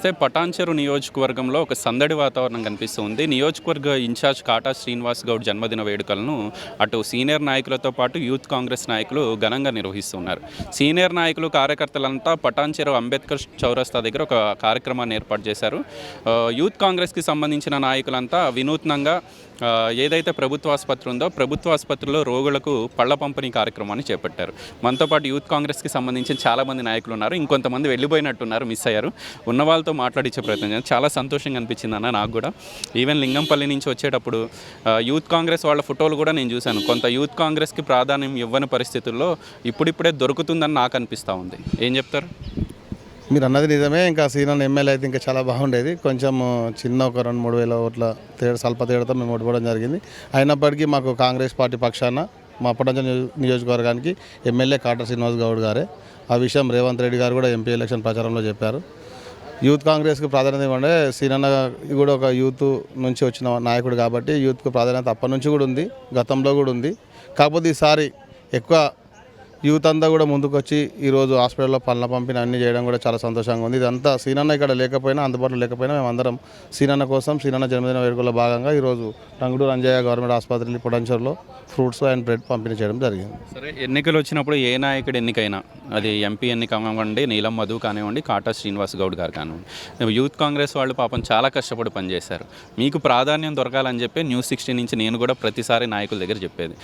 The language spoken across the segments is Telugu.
చూస్తే పటాన్చెరు నియోజకవర్గంలో ఒక సందడి వాతావరణం కనిపిస్తుంది నియోజకవర్గ ఇన్ఛార్జ్ కాటా శ్రీనివాస్ గౌడ్ జన్మదిన వేడుకలను అటు సీనియర్ నాయకులతో పాటు యూత్ కాంగ్రెస్ నాయకులు ఘనంగా నిర్వహిస్తున్నారు. సీనియర్ నాయకులు కార్యకర్తలంతా పటాన్చెరు అంబేద్కర్ చౌరస్తా దగ్గర ఒక కార్యక్రమాన్ని ఏర్పాటు చేశారు. యూత్ కాంగ్రెస్కి సంబంధించిన నాయకులంతా వినూత్నంగా ఏదైతే ప్రభుత్వ ఆసుపత్రి ఉందో ప్రభుత్వ ఆసుపత్రిలో రోగులకు పళ్ళ పంపిణీ కార్యక్రమాన్ని చేపట్టారు. మనతో పాటు యూత్ కాంగ్రెస్కి సంబంధించిన చాలామంది నాయకులు ఉన్నారు. ఇంకొంతమంది వెళ్ళిపోయినట్టున్నారు మిస్ అయ్యారు. ఉన్న వాళ్ళతో మాట్లాడించే ప్రయత్నం చేశాను చాలా సంతోషంగా అనిపించింది అన్న నాకు కూడా. ఈవెన్ లింగంపల్లి నుంచి వచ్చేటప్పుడు యూత్ కాంగ్రెస్ వాళ్ళ ఫోటోలు కూడా నేను చూశాను. కొంత యూత్ కాంగ్రెస్కి ప్రాధాన్యం ఇవ్వని పరిస్థితుల్లో ఇప్పుడిప్పుడే దొరుకుతుందని నాకు అనిపిస్తూ ఉంది. ఏం చెప్తారు? మీరు అన్నది నిజమే. ఇంకా సీనియర్ ఎమ్మెల్యే అయితే ఇంకా చాలా బాగుండేది. కొంచెం చిన్న ఒక రెండు మూడు వేల ఓట్ల తేడా స్వల్ప తేడాతో మేము ఓడిపోవడం జరిగింది. అయినప్పటికీ మాకు కాంగ్రెస్ పార్టీ పక్షాన మా పట్టణ నియోజకవర్గానికి ఎమ్మెల్యే కాటర్ శ్రీనివాస్ గౌడ్ గారే. ఆ విషయం రేవంత్ రెడ్డి గారు కూడా ఎంపీ ఎలక్షన్ ప్రచారంలో చెప్పారు. యూత్ కాంగ్రెస్కి ప్రాధాన్యత ఇవ్వండి. సీనన్న కూడా ఒక యూత్ నుంచి వచ్చిన నాయకుడు కాబట్టి యూత్కు ప్రాధాన్యత అప్పటి నుంచి కూడా ఉంది. గతంలో కూడా ఉంది. కాకపోతే ఈసారి ఎక్కువ యూత్ అంతా కూడా ముందుకు వచ్చి ఈరోజు హాస్పిటల్లో పనుల పంపిణీ అన్ని చేయడం కూడా చాలా సంతోషంగా ఉంది. ఇదంతా సీనన్న ఇక్కడ లేకపోయినా అందుబాటులో లేకపోయినా మేము అందరం సీనన్న కోసం సీనన్న జన్మదిన వేడుకల్లో భాగంగా ఈరోజు రంగుడూరు అంజయ్య గవర్నమెంట్ ఆసుపత్రి పొటెన్షియల్లో ఫ్రూట్స్ అండ్ బ్రెడ్ పంపిణీ చేయడం జరిగింది. సరే ఎన్నికలు వచ్చినప్పుడు ఏ నాయకుడు ఎన్నికైనా అది ఎంపీ ఎన్నిక కానివ్వండి నీలం మధు కానివ్వండి కాటా శ్రీనివాస్ గౌడ్ గారు కానివ్వండి. యూత్ కాంగ్రెస్ వాళ్ళు పాపం చాలా కష్టపడి పనిచేశారు. మీకు ప్రాధాన్యం దొరకాలని చెప్పి న్యూస్ సిక్స్టీ నుంచి నేను కూడా ప్రతిసారి నాయకుల దగ్గర చెప్పేది.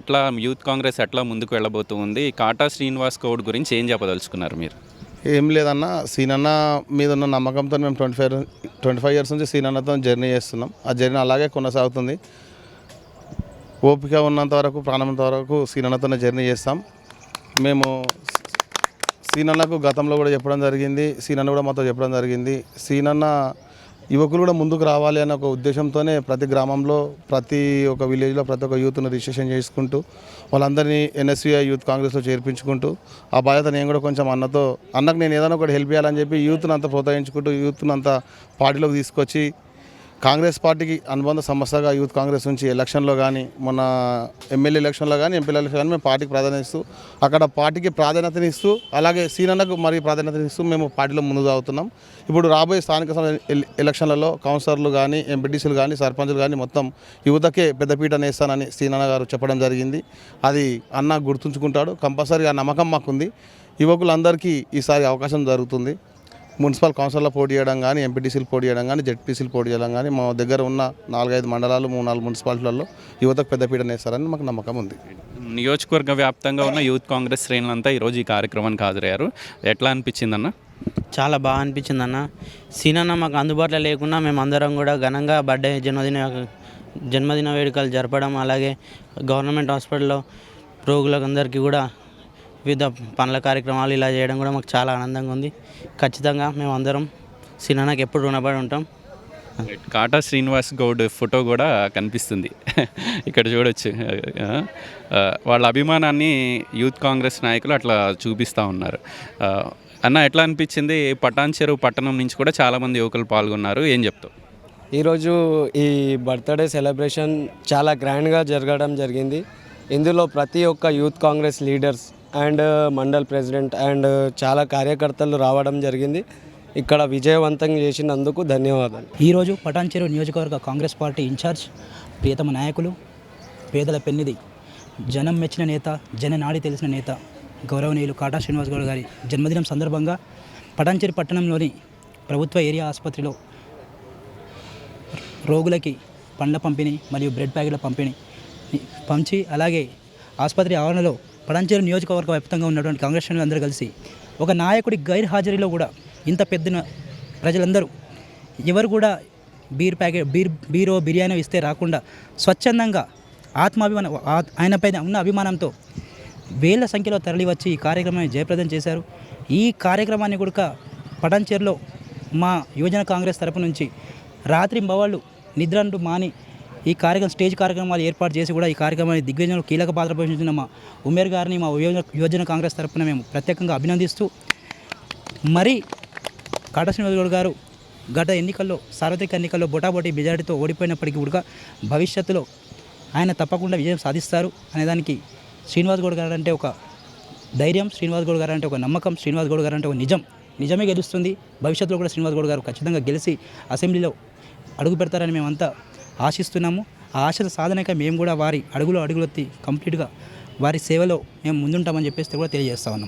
ఎట్లా యూత్ కాంగ్రెస్ ఎట్లా ముందుకు వెళ్ళబోతుంది కాటా శ్రీనివాస్ గౌడ్ గురించి ఏం చెప్పదలుచుకున్నారు మీరు? ఏం లేదన్న సీనన్న మీద ఉన్న నమ్మకంతో మేము twenty five twenty five years నుంచి సీనన్నతో జర్నీ చేస్తున్నాం. ఆ జర్నీ అలాగే కొనసాగుతుంది. ఓపిక ఉన్నంత వరకు ప్రాణంత వరకు సీనన్నతోనే జర్నీ చేస్తాం. మేము సీనన్నకు గతంలో కూడా చెప్పడం జరిగింది. సీనన్న కూడా మాతో చెప్పడం జరిగింది. సీనన్న యువకులు కూడా ముందుకు రావాలి అనే ఒక ఉద్దేశంతోనే ప్రతి గ్రామంలో ప్రతి ఒక విలేజ్లో ప్రతి ఒక్క యూత్ను రిజిస్ట్రేషన్ చేసుకుంటూ వాళ్ళందరినీ ఎన్ఎస్యుఐ యూత్ కాంగ్రెస్లో చేర్పించుకుంటూ ఆ బాధ్యత నేను కూడా కొంచెం అన్నతో అన్నకు నేను ఏదైనా ఒకటి హెల్ప్ చేయాలని చెప్పి యూత్ను అంత ప్రోత్సహించుకుంటూ యూత్ను అంత పార్టీలోకి తీసుకొచ్చి కాంగ్రెస్ పార్టీకి అనుబంధ సంస్థగా యూత్ కాంగ్రెస్ నుంచి ఎలక్షన్లో కానీ మొన్న ఎమ్మెల్యే ఎలక్షన్లో కానీ ఎంపీ ఎలక్షన్ కానీ మేము పార్టీకి ప్రాధాన్యత ఇస్తూ అక్కడ పార్టీకి ప్రాధాన్యతనిస్తూ అలాగే సీనన్నకు మరి ప్రాధాన్యతనిస్తూ మేము పార్టీలో ముందు సాగుతున్నాం. ఇప్పుడు రాబోయే స్థానిక ఎలక్షన్లలో కౌన్సిలర్లు కానీ ఎంపీటీసీలు కానీ సర్పంచులు కానీ మొత్తం యువతకే పెద్దపీట నేస్తానని సీనన్న గారు చెప్పడం జరిగింది. అది అన్న గుర్తుంచుకుంటాడు. కంపల్సరీగా ఆ నమ్మకం మాకుంది. యువకులందరికీ ఈసారి అవకాశం జరుగుతుంది. మున్సిపల్ కౌన్సిల్లో పోటీ చేయడం కానీ ఎంపీటీసీలు పోటీ చేయడం కానీ జెడ్పీసీలు పోటీ చేయడం కానీ మా దగ్గర ఉన్న నాలుగైదు మండలాలు మూడు నాలుగు మున్సిపాలిటీలలో యువతకు పెద్దపీట నేస్తారని మాకు నమ్మకం ఉంది. నియోజకవర్గ వ్యాప్తంగా ఉన్న యూత్ కాంగ్రెస్ శ్రేణులంతా ఈరోజు ఈ కార్యక్రమానికి హాజరయ్యారు. ఎట్లా అనిపించిందన్న? చాలా బాగా అనిపించింది అన్న సీనన్న మాకు అందుబాటులో లేకున్నా మేము అందరం కూడా ఘనంగా బర్త్డే జన్మదిన జన్మదిన వేడుకలు జరపడం అలాగే గవర్నమెంట్ హాస్పిటల్లో రోగులకు అందరికీ కూడా వివిధ పనుల కార్యక్రమాలు ఇలా చేయడం కూడా మాకు చాలా ఆనందంగా ఉంది. ఖచ్చితంగా మేము అందరం సీనన్నకి ఎప్పుడు రుణపడి ఉంటాం. కాటా శ్రీనివాస్ గౌడ్ ఫోటో కూడా కనిపిస్తుంది. ఇక్కడ చూడొచ్చు. వాళ్ళ అభిమానాన్ని యూత్ కాంగ్రెస్ నాయకులు అట్లా చూపిస్తూ ఉన్నారు. అన్న ఎట్లా అనిపించింది? పటాన్ చెరువు పట్టణం నుంచి కూడా చాలామంది యువకులు పాల్గొన్నారు. ఏం చెప్తావు? ఈరోజు ఈ బర్త్డే సెలబ్రేషన్ చాలా గ్రాండ్గా జరగడం జరిగింది. ఇందులో ప్రతి ఒక్క youth Congress leaders and mandal president and చాలా కార్యకర్తలు రావడం జరిగింది. ఇక్కడ విజయవంతం చేసినందుకు ధన్యవాదాలు. ఈరోజు పటాన్చెరు నియోజకవర్గ కాంగ్రెస్ పార్టీ ఇన్ఛార్జ్ ప్రియతమ నాయకులు పేదల పెన్నిది జనం మెచ్చిన నేత జననాడి తెలిసిన నేత గౌరవనీయులు కాటా శ్రీనివాస్ గౌడ్ గారి జన్మదినం సందర్భంగా పటాన్చెరు పట్టణంలోని ప్రభుత్వ ఏరియా ఆసుపత్రిలో రోగులకి పండ్ల పంపిణీ మరియు బ్రెడ్ ప్యాకెట్ల పంపిణీ పంచి అలాగే ఆసుపత్రి ఆవరణలో పడంచేరు నియోజకవర్గ వ్యాప్తంగా ఉన్నటువంటి కాంగ్రెస్ శ్రేణులు అందరూ కలిసి ఒక నాయకుడి గైర్ హాజరీలో కూడా ఇంత పెద్దన ప్రజలందరూ ఎవరు కూడా బీర్ ప్యాకెట్ బీర్ బీరో బిర్యానీ ఇస్తే రాకుండా స్వచ్ఛందంగా ఆత్మాభిమానం ఆయనపై ఉన్న అభిమానంతో వేల సంఖ్యలో తరలి వచ్చి ఈ కార్యక్రమాన్ని జయప్రదం చేశారు. ఈ కార్యక్రమాన్ని కూడా పడంచేరులో మా యువజన కాంగ్రెస్ తరపు నుంచి రాత్రి బవాళ్ళు నిద్ర అంటూ మాని ఈ కార్యక్రమం స్టేజ్ కార్యక్రమాలు ఏర్పాటు చేసి కూడా ఈ కార్యక్రమాన్ని దిగ్విజయంలో కీలక పాత్ర పోషించిన మా ఉమేర్ గారిని మా యువజన యువజన కాంగ్రెస్ తరఫున మేము ప్రత్యేకంగా అభినందిస్తూ మరి కాట శ్రీనివాస్ గారు గత ఎన్నికల్లో సార్వత్రిక ఎన్నికల్లో బొటాబొటి మెజారిటీతో ఓడిపోయినప్పటికీ కూడా భవిష్యత్తులో ఆయన తప్పకుండా విజయం సాధిస్తారు అనేదానికి శ్రీనివాస్ గౌడ్ గారు అంటే ఒక ధైర్యం శ్రీనివాస్ గౌడ్ గారు అంటే ఒక నమ్మకం శ్రీనివాస్ గౌడ్ గారు అంటే ఒక నిజం. నిజమే గెలుస్తుంది. భవిష్యత్తులో కూడా శ్రీనివాస్ గౌడ్ గారు ఖచ్చితంగా గెలిచి అసెంబ్లీలో అడుగు పెడతారని మేమంతా ఆశిస్తున్నాము. ఆ ఆశ సాధనక మేము కూడా వారి అడుగులో అడుగులొత్తి కంప్లీట్గా వారి సేవలో మేము ముందుంటామని చెప్పేసి కూడా తెలియజేస్తా ఉన్నాం.